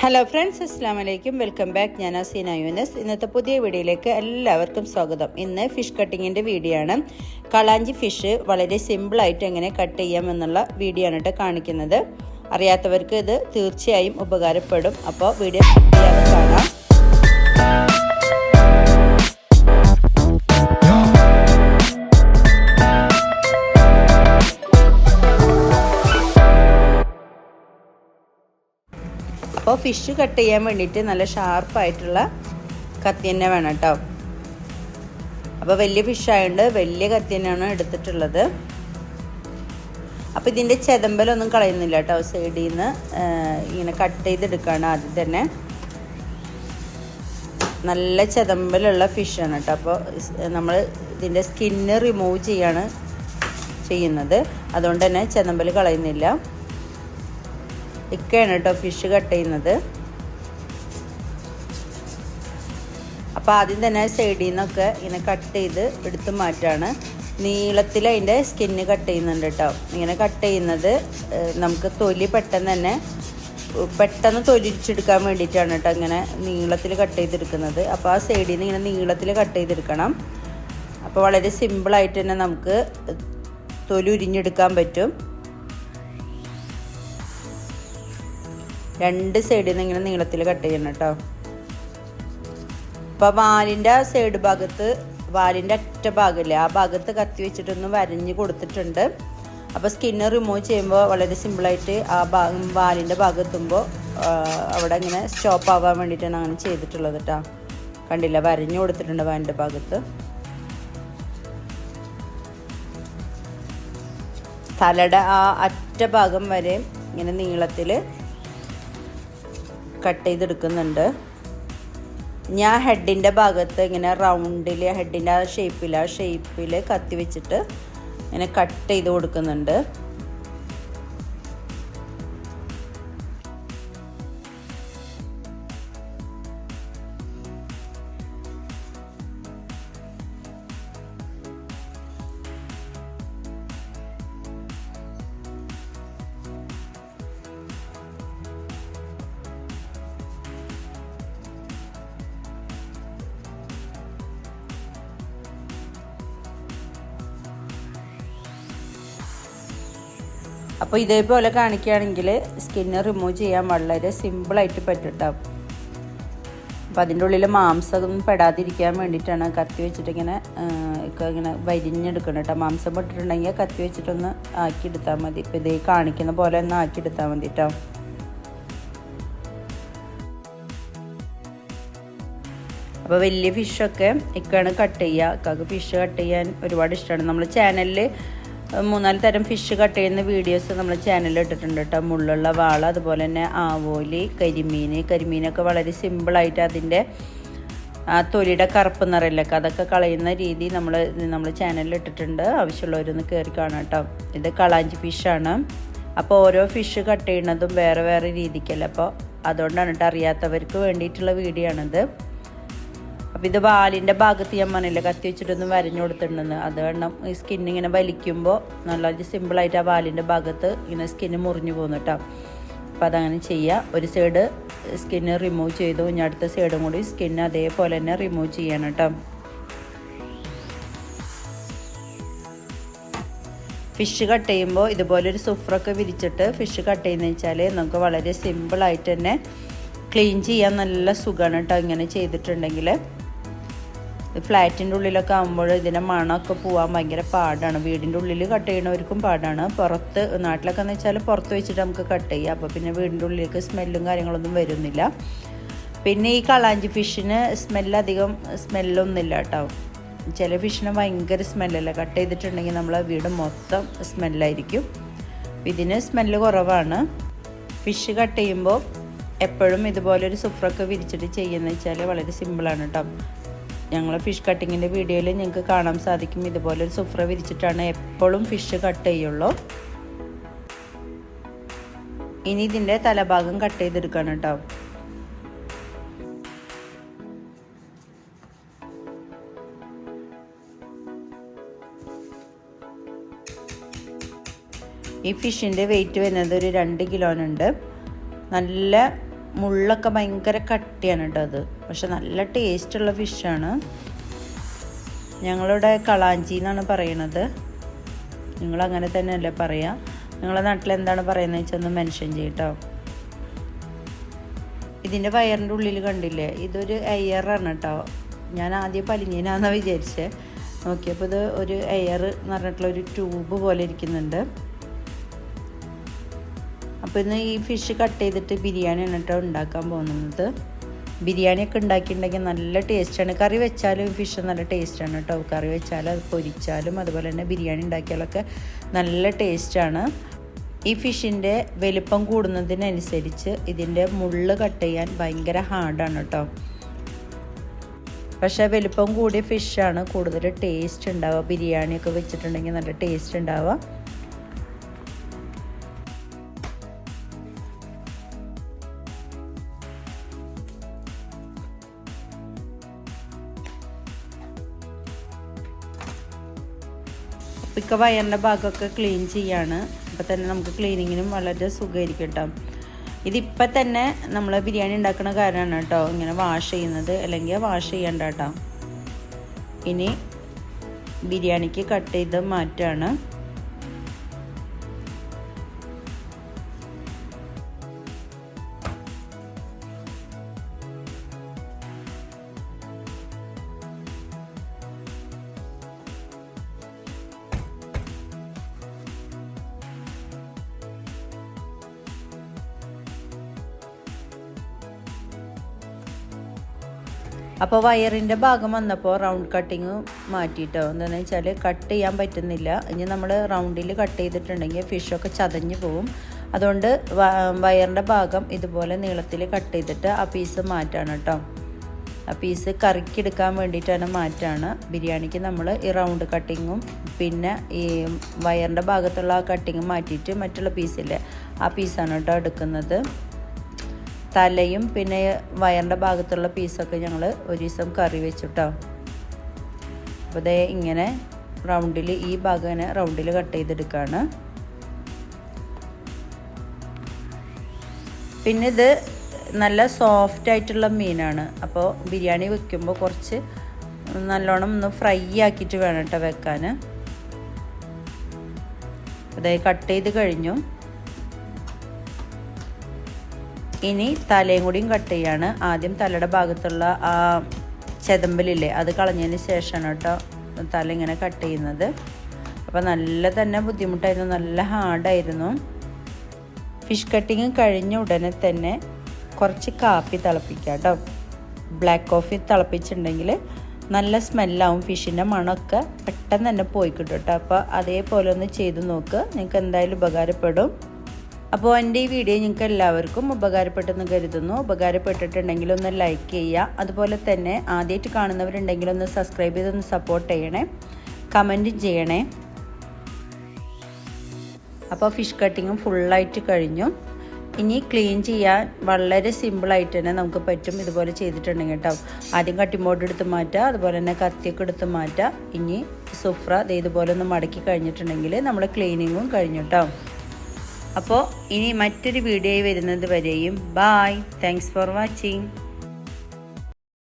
Hello friends അസ്സാം വലൈക്കും welcome back ഞാൻ അസീന യൂനസ്. ഇന്നത്തെ പുതിയ വീഡിയോയിലേക്ക് എല്ലാവർക്കും സ്വാഗതം. ഇന്ന് ഫിഷ് കട്ടിങ്ങിന്റെ വീഡിയോ ആണ്. കളാഞ്ചി ഫിഷ് വളരെ സിമ്പിളായിട്ട് എങ്ങനെ കട്ട് ചെയ്യാം എന്നുള്ള വീഡിയോ ആണ് കേട്ടോ കാണിക്കുന്നത്. അറിയാത്തവർക്ക് ഇത് തീർച്ചയായും ഉപകാരപ്പെടും. അപ്പോൾ വീഡിയോ കാണാം. അപ്പോൾ ഫിഷ് കട്ട് ചെയ്യാൻ വേണ്ടിയിട്ട് നല്ല ഷാർപ്പായിട്ടുള്ള കത്തി തന്നെ വേണം കേട്ടോ അപ്പോൾ വലിയ ഫിഷ് ആയതുകൊണ്ട് വലിയ കത്തി തന്നെയാണ് എടുത്തിട്ടുള്ളത്. അപ്പോൾ ഇതിന്റെ ചെതമ്പലൊന്നും കളയുന്നില്ല കേട്ടോ സൈഡിൽ നിന്ന് ഇങ്ങനെ കട്ട് ചെയ്തെടുക്കുകയാണ് ആദ്യം തന്നെ. നല്ല ചെതമ്പലുള്ള ഫിഷാണ് കേട്ടോ അപ്പോൾ നമ്മൾ ഇതിന്റെ സ്കിന്ന് റിമൂവ് ചെയ്യാണ് ചെയ്യുന്നത്. അതുകൊണ്ട് തന്നെ ചെതമ്പൽ കളയുന്നില്ല. ഇക്കയാണ് കേട്ടോ ഫിഷ് കട്ട് ചെയ്യുന്നത്. അപ്പോൾ ആദ്യം തന്നെ സൈഡിൽ നിന്നൊക്കെ ഇങ്ങനെ കട്ട് ചെയ്ത് എടുത്ത് മാറ്റാണ്. നീളത്തിൽ അതിന്റെ സ്കിന്ന് കട്ട് ചെയ്യുന്നുണ്ട് കേട്ടോ. ഇങ്ങനെ കട്ട് ചെയ്യുന്നത് നമുക്ക് തൊലി പെട്ടെന്ന് തന്നെ പെട്ടെന്ന് തൊലിച്ചെടുക്കാൻ വേണ്ടിയിട്ടാണ് കേട്ടോ ഇങ്ങനെ നീളത്തിൽ കട്ട് ചെയ്തെടുക്കുന്നത്. അപ്പോൾ ആ സൈഡിൽ നിന്ന് ഇങ്ങനെ നീളത്തിൽ കട്ട് ചെയ്തെടുക്കണം. അപ്പോൾ വളരെ സിമ്പിളായിട്ട് തന്നെ നമുക്ക് തൊലി ഉരിഞ്ഞെടുക്കാൻ പറ്റും. രണ്ട് സൈഡിൽ നിന്ന് ഇങ്ങനെ നീളത്തിൽ കട്ട് ചെയ്യണം കേട്ടോ അപ്പോൾ വാലിന്റെ സൈഡ് ഭാഗത്ത് വാലിന്റെ അറ്റ ഭാഗമില്ലേ ആ ഭാഗത്ത് കത്തി വെച്ചിട്ടൊന്ന് വരഞ്ഞ് കൊടുത്തിട്ടുണ്ട്. അപ്പോൾ സ്കിന്ന് റിമൂവ് ചെയ്യുമ്പോൾ വളരെ സിമ്പിളായിട്ട് ആ ഭാഗം വാലിന്റെ ഭാഗത്തുമ്പോൾ അവിടെ ഇങ്ങനെ സ്റ്റോപ്പ് ആവാൻ വേണ്ടിയിട്ടാണ് അങ്ങനെ ചെയ്തിട്ടുള്ളത് കേട്ടോ കണ്ടില്ല? വരഞ്ഞു കൊടുത്തിട്ടുണ്ട് വാലിന്റെ ഭാഗത്ത്. തലയുടെ ആ അറ്റ ഭാഗം വരെ ഇങ്ങനെ നീളത്തിൽ കട്ട് ചെയ്തെടുക്കുന്നുണ്ട്. ഞാൻ ഹെഡിന്റെ ഭാഗത്ത് ഇങ്ങനെ റൗണ്ടിൽ ഹെഡിന്റെ ആ ഷേപ്പിൽ ആ ഷേപ്പിൽ കത്തി വെച്ചിട്ട് ഇങ്ങനെ കട്ട് ചെയ്ത് കൊടുക്കുന്നുണ്ട്. അപ്പോൾ ഇതേപോലെ കാണിക്കുകയാണെങ്കിൽ സ്കിന്ന് റിമൂവ് ചെയ്യാൻ വളരെ സിമ്പിളായിട്ട് പറ്റും കേട്ടോ അപ്പോൾ അതിന്റെ ഉള്ളിൽ മാംസം പെടാതിരിക്കാൻ വേണ്ടിയിട്ടാണ് കത്തി വെച്ചിട്ട് ഇങ്ങനെ ഇങ്ങനെ വരിഞ്ഞെടുക്കണം കേട്ടോ മാംസം പെട്ടിട്ടുണ്ടെങ്കിൽ കത്തി വെച്ചിട്ടൊന്ന് ആക്കിയെടുത്താൽ മതി. ഇപ്പോൾ ഇതേ കാണിക്കുന്ന പോലെ ഒന്ന് ആക്കിയെടുത്താൽ മതി കേട്ടോ അപ്പോൾ വലിയ ഫിഷൊക്കെ ഇക്കാണ് കട്ട് ചെയ്യുക. ഇക്കാക്ക് ഫിഷ് കട്ട് ചെയ്യാൻ ഒരുപാട് ഇഷ്ടമാണ് നമ്മൾ ചാനലിൽ മൂന്നാൽ തരം ഫിഷ് കട്ട് ചെയ്യുന്ന വീഡിയോസ് നമ്മൾ ചാനലിൽ ഇട്ടിട്ടുണ്ട് കേട്ടോ മുള്ളുള്ള വാള അതുപോലെ തന്നെ ആവോലി കരിമീൻ കരിമീനൊക്കെ വളരെ സിമ്പിളായിട്ട് അതിന്റെ ആ തൊലിയുടെ കറുപ്പ് നിറയിലൊക്കെ അതൊക്കെ കളയുന്ന രീതി നമ്മൾ നമ്മൾ ചാനലിൽ ഇട്ടിട്ടുണ്ട്. ആവശ്യമുള്ളവരൊന്ന് കയറി കാണാം കേട്ടോ ഇത് കളാഞ്ചി ഫിഷാണ് അപ്പോൾ ഓരോ ഫിഷ് കട്ട് ചെയ്യുന്നതും വേറെ വേറെ രീതിക്കല്ല? അപ്പോൾ അതുകൊണ്ടാണ് കേട്ടോ അറിയാത്തവർക്ക് വേണ്ടിയിട്ടുള്ള വീഡിയോ ആണിത്. അപ്പോൾ ഇത് വാലിന്റെ ഭാഗത്ത് ഞാൻ പറഞ്ഞില്ല കത്തി വെച്ചിട്ടൊന്ന് വരഞ്ഞു കൊടുത്തിട്ടുണ്ടെന്ന് അത് കാരണം ഈ സ്കിൻ ഇങ്ങനെ വലിക്കുമ്പോൾ നല്ല സിമ്പിളായിട്ട് ആ വാലിന്റെ ഭാഗത്ത് ഇങ്ങനെ സ്കിന്ന് മുറിഞ്ഞു പോകുന്നു കേട്ടോ അപ്പോൾ അതങ്ങനെ ചെയ്യുക ഒരു സൈഡ് സ്കിന്ന് റിമൂവ് ചെയ്തു ഇനി അടുത്ത സൈഡും കൂടി സ്കിന്ന് അതേപോലെ തന്നെ റിമൂവ് ചെയ്യണം കേട്ടോ ഫിഷ് കട്ട് ചെയ്യുമ്പോൾ ഇതുപോലെ ഇതുപോലൊരു സുഫ്രൊക്കെ വിരിച്ചിട്ട് ഫിഷ് കട്ട് ചെയ്യുന്നത് വെച്ചാൽ നമുക്ക് വളരെ സിമ്പിളായിട്ട് തന്നെ ക്ലീൻ ചെയ്യാൻ നല്ല സുഖമാണ് കേട്ടോ ഇങ്ങനെ ചെയ്തിട്ടുണ്ടെങ്കിൽ ഫ്ലാറ്റിന്റെ ഉള്ളിലൊക്കെ ആകുമ്പോൾ ഇതിനെ മണമൊക്കെ പോകാൻ ഭയങ്കര പാടാണ്. വീടിന്റെ ഉള്ളിൽ കട്ട് ചെയ്യണവർക്കും പാടാണ്. പുറത്ത് നാട്ടിലൊക്കെ എന്ന് വെച്ചാൽ പുറത്ത് വെച്ചിട്ട് നമുക്ക് കട്ട് ചെയ്യാം. അപ്പോൾ പിന്നെ വീടിന്റെ ഉള്ളിലേക്ക് സ്മെല്ലും കാര്യങ്ങളൊന്നും വരുന്നില്ല. പിന്നെ ഈ കളാഞ്ചി ഫിഷിന് സ്മെല്ലധികം സ്മെല്ലൊന്നുമില്ല കേട്ടോ. ചില ഫിഷിന് ഭയങ്കര സ്മെല്ലല്ല? കട്ട് ചെയ്തിട്ടുണ്ടെങ്കിൽ നമ്മളെ വീട് മൊത്തം സ്മെല്ലായിരിക്കും. ഇതിന് സ്മെല്ല് കുറവാണ്. ഫിഷ് കട്ട് ചെയ്യുമ്പോൾ എപ്പോഴും ഇതുപോലെ ഒരു സുഫ്രൊക്കെ വിരിച്ചിട്ട് ചെയ്യുന്നത് വെച്ചാൽ വളരെ സിമ്പിളാണ് കേട്ടോ. ഞങ്ങൾ ഫിഷ് കട്ടിങ്ങിന്റെ വീഡിയോയിൽ നിങ്ങൾക്ക് കാണാൻ സാധിക്കും. ഇതുപോലെ ഒരു സുഫ്ര വിരിച്ചിട്ടാണ് എപ്പോഴും ഫിഷ് കട്ട് ചെയ്യുള്ളൂ. ഇനി ഇതിന്റെ തലഭാഗം കട്ട് ചെയ്തെടുക്കണം കേട്ടോ ഈ ഫിഷിന്റെ വെയിറ്റ് വരുന്നത് ഒരു രണ്ട് കിലോനുണ്ട് നല്ല മുള്ളൊക്കെ ഭയങ്കര കട്ടിയാണ് കേട്ടോ അത്. പക്ഷെ നല്ല ടേസ്റ്റുള്ള ഫിഷാണ് ഞങ്ങളിവിടെ കളാഞ്ചി എന്നാണ് പറയണത്. നിങ്ങൾ അങ്ങനെ തന്നെയല്ലേ പറയാ? നിങ്ങളെ നാട്ടിൽ എന്താണ് പറയുന്നത് വെച്ചാൽ ഒന്ന് മെൻഷൻ ചെയ്യട്ടോ ഇതിന്റെ വയറിന്റെ ഉള്ളിൽ കണ്ടില്ലേ? ഇതൊരു എയറാണ് കേട്ടോ ഞാൻ ആദ്യം പലിങ്ങനാന്നാണ് വിചാരിച്ചത് നോക്കിയപ്പോൾ ഇത് ഒരു എയർ എന്ന് പറഞ്ഞിട്ടുള്ള ഒരു ട്യൂബ് പോലെ ഇരിക്കുന്നുണ്ട്. അപ്പോൾ ഇന്ന് ഈ ഫിഷ് കട്ട് ചെയ്തിട്ട് ബിരിയാണിയാണ് കേട്ടോ ഉണ്ടാക്കാൻ പോകുന്നത്. ബിരിയാണിയൊക്കെ ഉണ്ടാക്കിയിട്ടുണ്ടെങ്കിൽ നല്ല ടേസ്റ്റാണ് കറി വെച്ചാലും ഫിഷ് നല്ല ടേസ്റ്റാണ് കേട്ടോ. കറി വെച്ചാലും അത് പൊരിച്ചാലും അതുപോലെ തന്നെ ബിരിയാണി ഉണ്ടാക്കിയാലൊക്കെ നല്ല ടേസ്റ്റാണ് ഈ ഫിഷിന്റെ വലിപ്പം കൂടുന്നതിനനുസരിച്ച് ഇതിന്റെ മുള്ള് കട്ട് ചെയ്യാൻ ഭയങ്കര ഹാർഡാണ് കേട്ടോ. പക്ഷേ വലിപ്പം കൂടിയ ഫിഷാണ് കൂടുതൽ ടേസ്റ്റ് ഉണ്ടാവുക. ബിരിയാണിയൊക്കെ വെച്ചിട്ടുണ്ടെങ്കിൽ നല്ല ടേസ്റ്റ് ഉണ്ടാവുക. ഇക്ക വയറിന്റെ ഭാഗമൊക്കെ ക്ലീൻ ചെയ്യാണ്. അപ്പോൾ തന്നെ നമുക്ക് ക്ലീനിങ്ങിനും വളരെ സുഖമായിരിക്കും കേട്ടോ ഇതിപ്പോൾ തന്നെ നമ്മൾ ബിരിയാണി ഉണ്ടാക്കുന്ന കാര്യമാണ് കേട്ടോ ഇങ്ങനെ വാഷ് ചെയ്യുന്നത്. അല്ലെങ്കിൽ വാഷ് ചെയ്യണ്ട കേട്ടോ. ഇനി ബിരിയാണിക്ക് കട്ട് ചെയ്ത് മാറ്റാണ്. അപ്പോൾ വയറിന്റെ ഭാഗം വന്നപ്പോൾ റൗണ്ട് കട്ടിങ് മാറ്റിയിട്ടോ എന്താണെന്ന് വെച്ചാൽ കട്ട് ചെയ്യാൻ പറ്റുന്നില്ല. ഇനി നമ്മൾ റൗണ്ടിൽ കട്ട് ചെയ്തിട്ടുണ്ടെങ്കിൽ ഫിഷൊക്കെ ചതഞ്ഞ് പോവും. അതുകൊണ്ട് വയറിന്റെ ഭാഗം ഇതുപോലെ നീളത്തിൽ കട്ട് ചെയ്തിട്ട് ആ പീസ് മാറ്റാണ് കേട്ടോ ആ പീസ് കറിക്കെടുക്കാൻ വേണ്ടിയിട്ടാണ് മാറ്റാണ്. ബിരിയാണിക്ക് നമ്മൾ ഈ റൗണ്ട് കട്ടിങ്ങും പിന്നെ ഈ വയറിന്റെ ഭാഗത്തുള്ള ആ കട്ടിങ്ങും മാറ്റിയിട്ട് മറ്റുള്ള പീസില്ലേ ആ പീസാണ് കേട്ടോ എടുക്കുന്നത്. തലയും പിന്നെ വയറിന്റെ ഭാഗത്തുള്ള പീസൊക്കെ ഞങ്ങൾ ഒരു ദിവസം കറി വെച്ചിട്ടോ. അപ്പോൾ ഇതേ ഇങ്ങനെ റൗണ്ടിൽ ഈ ഭാഗം ഇങ്ങനെ റൗണ്ടിൽ കട്ട് ചെയ്തെടുക്കുകയാണ് പിന്നെ ഇത് നല്ല സോഫ്റ്റ് ആയിട്ടുള്ള മീനാണ്. അപ്പോൾ ബിരിയാണി വെക്കുമ്പോൾ കുറച്ച് നല്ലോണം ഒന്ന് ഫ്രൈ ആക്കിയിട്ട് വേണം കേട്ടോ വെക്കാൻ അതായത് കട്ട് ചെയ്ത് കഴിഞ്ഞു. ഇനി തലയും കൂടിയും കട്ട് ചെയ്യാണ്. ആദ്യം തലയുടെ ഭാഗത്തുള്ള ആ ചെതമ്പലില്ലേ അത് കളഞ്ഞതിന് ശേഷമാണ് കേട്ടോ തല ഇങ്ങനെ കട്ട് ചെയ്യുന്നത്. അപ്പോൾ നല്ല തന്നെ ബുദ്ധിമുട്ടായിരുന്നു നല്ല ഹാർഡായിരുന്നു ഫിഷ് കട്ടിങ് കഴിഞ്ഞ ഉടനെ തന്നെ കുറച്ച് കാപ്പി തിളപ്പിക്കുക കേട്ടോ. ബ്ലാക്ക് കോഫി തിളപ്പിച്ചിട്ടുണ്ടെങ്കിൽ നല്ല സ്മെല്ലാവും ഫിഷിന്റെ മണമൊക്കെ പെട്ടെന്ന് തന്നെ പോയി കിട്ടും കേട്ടോ. അപ്പോൾ അതേപോലെ ഒന്ന് ചെയ്ത് നോക്ക് നിങ്ങൾക്ക് എന്തായാലും ഉപകാരപ്പെടും. അപ്പോൾ എന്റെ ഈ വീഡിയോ നിങ്ങൾക്ക് എല്ലാവർക്കും ഉപകാരപ്പെട്ടെന്ന് കരുതുന്നു. ഉപകാരപ്പെട്ടിട്ടുണ്ടെങ്കിൽ ഒന്ന് ലൈക്ക് ചെയ്യുക. അതുപോലെ തന്നെ ആദ്യമായിട്ട് കാണുന്നവരുണ്ടെങ്കിൽ ഒന്ന് സബ്സ്ക്രൈബ് ചെയ്തൊന്ന് സപ്പോർട്ട് ചെയ്യണേ. കമന്റ് ചെയ്യണേ. അപ്പോൾ ഫിഷ് കട്ടിങ്ങും ഫുള്ളായിട്ട് കഴിഞ്ഞു. ഇനി ക്ലീൻ ചെയ്യാൻ വളരെ സിമ്പിളായിട്ട് തന്നെ നമുക്ക് പറ്റും. ഇതുപോലെ ചെയ്തിട്ടുണ്ടെങ്കിൽ കേട്ടോ. ആദ്യം കട്ടിമോട്ട് എടുത്ത് മാറ്റുക. അതുപോലെ തന്നെ കത്തിയൊക്കെ എടുത്ത് മാറ്റുക. ഇനി സുഫ്ര ഇതുപോലെ ഒന്ന് മടക്കി കഴിഞ്ഞിട്ടുണ്ടെങ്കിൽ നമ്മൾ ക്ലീനിങ്ങും കഴിഞ്ഞു കേട്ടോ. അപ്പോൾ ഇനി മറ്റൊരു വീഡിയോ വരുന്നത് വരെയും. Bye thanks for watching